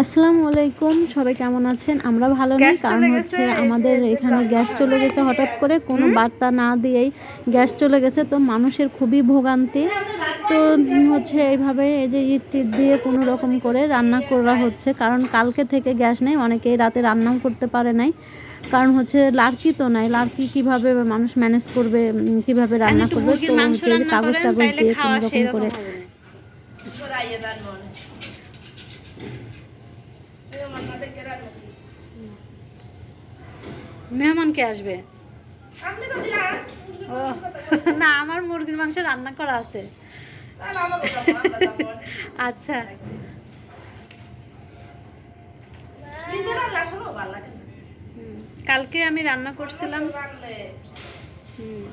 আসসালামু আলাইকুম সবাই কেমন আছেন? আমরা ভালো নেই কারণ হচ্ছে আমাদের এখানে গ্যাস চলে গেছে হঠাৎ করে কোনো বার্তা না দিয়েই গ্যাস চলে গেছে তো মানুষের খুবই ভোগান্তি। তো হচ্ছে এইভাবে এই যে ইট টিট দিয়ে কোনো রকম করে রান্না করা হচ্ছে কারণ কালকে থেকে গ্যাস নেই অনেকেই রাতে রান্নাও করতে পারে নাই। কারণ হচ্ছে লার্কি তো নাই লার্কি কীভাবে মানুষ ম্যানেজ করবে কীভাবে রান্না করবে তো হচ্ছে কাগজ টাগজ দিয়ে কোনো রকম করে। মেহমান কে আসবে ও না আমার মুরগির মাংস রান্না করা আছে। আচ্ছা। হুম, কালকে আমি রান্না করছিলাম। হুম,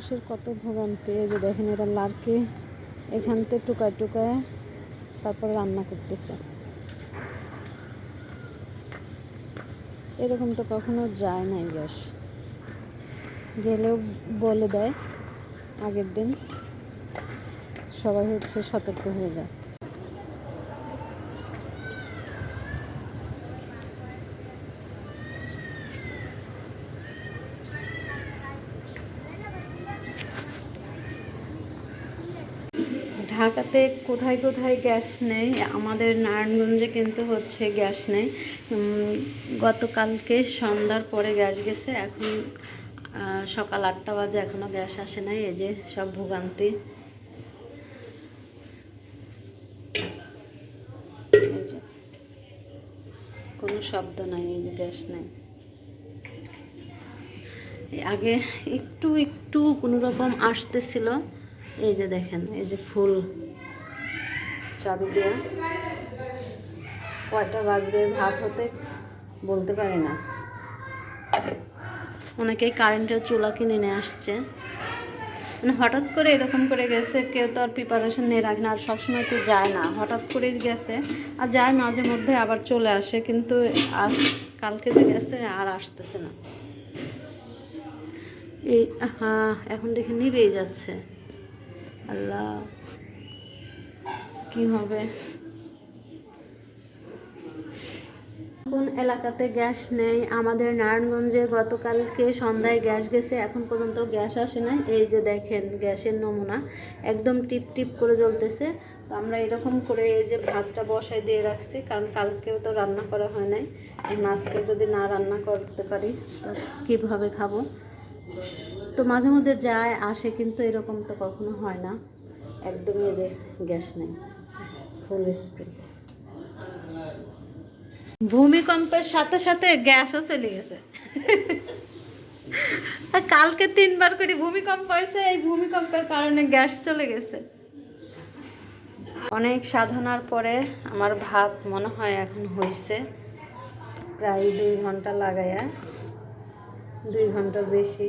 মানুষের কত ভোগান্তি এই যে দেখেন এরা লাড়কে এখানতে টুকায় টুকায় তারপর রান্না করতেছে। এরকম তো কখনো যায় নাই গ্যাস। গেলেও বলে দেয় আগের দিন। সবাই হচ্ছে সতর্ক হয়ে যায়। ঢাকাতে কোথায় কোথায় গ্যাস নেই, আমাদের নারায়ণগঞ্জে কিন্তু হচ্ছে গ্যাস নেই। গতকালকে সন্ধ্যার পরে গ্যাস গেছে, এখন সকাল আটটা বাজে এখনও গ্যাস আসে নাই, এই যে সব ভোগান্তি। কোনো শব্দ নাই, এই যে গ্যাস নাই। আগে একটু একটু কোনো রকম আসতেছিল এই যে দেখেন, এই যে ফুল চাবি দেওয়া কয়টা বাজবে ভাত হতে বলতে পারি না। অনেকেই কারেন্টের চুলা কিনে নিয়ে আসছে। মানে হঠাৎ করে এরকম করে গেছে, কেউ তো আর প্রিপারেশন নিয়ে রাখে না, আর সবসময় তো যায় না। হঠাৎ করেই গেছে, আর যায় মাঝে মধ্যে আবার চলে আসে, কিন্তু আজ কালকে যে গেছে আর আসতেছে না। এই হ্যাঁ এখন দেখে নিবেই যাচ্ছে। আল্লাহ, কি হবে? কোন এলাকাতে গ্যাস নেই? আমাদের নারায়ণগঞ্জে গতকালকে সন্ধ্যায় গ্যাস গেছে, এখন পর্যন্ত গ্যাস আসে না এই যে দেখেন, গ্যাসের নমুনা একদম টিপ টিপ করে জ্বলতেছে। তো আমরা এরকম করে এই যে ভাতটা বসায় দিয়ে রাখছি, কারণ কালকেও তো রান্না করা হয় নাই। আজকে যদি না রান্না করতে পারি, তো কীভাবে খাব? তো মাঝে মধ্যে যায়, আসে, কিন্তু এরকম তো কখনো হয় না। একদমই যে গ্যাস নেই ফুল স্প্রে ভূমিকম্পের সাথে সাথে গ্যাসও চলে গেছে। কালকে তিনবার করে ভূমিকম্প হয়েছে, এই ভূমিকম্পের কারণে গ্যাস চলে গেছে। অনেক সাধনার পরে আমার ভাত মনে হয় এখন হয়েছে প্রায় দুই ঘণ্টা লাগাইয়া দুই ঘণ্টা বেশি।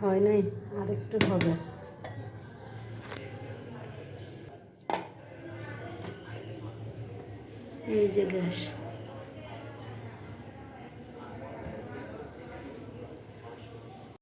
হয় নাই? আর একটু হবে। এই যে গ্যাস।